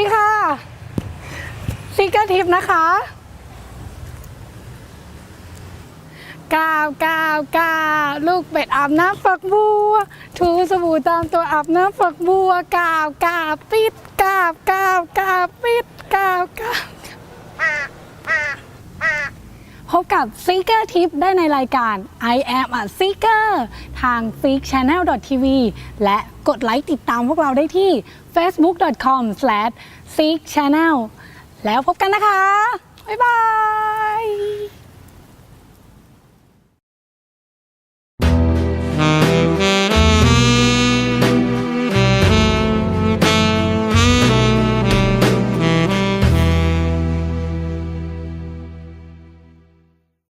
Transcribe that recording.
ดีค่ะซิกเกอร์ทิปนะคะกาวกาวกาวลูกเป็ดอาบน้ำฝักบัว ถูสบู่ตามตัวอาบน้ำฝักบัวกาวกาวปิดกาวกาวกาปิด พบกับ Seeker Tip ได้ในรายการ I am a Seeker ทาง Seek Channel TV และกดไลค์ติดตามพวกเราได้ที่ facebook.com/seek channel แล้วพบกันนะคะ บ๊ายบาย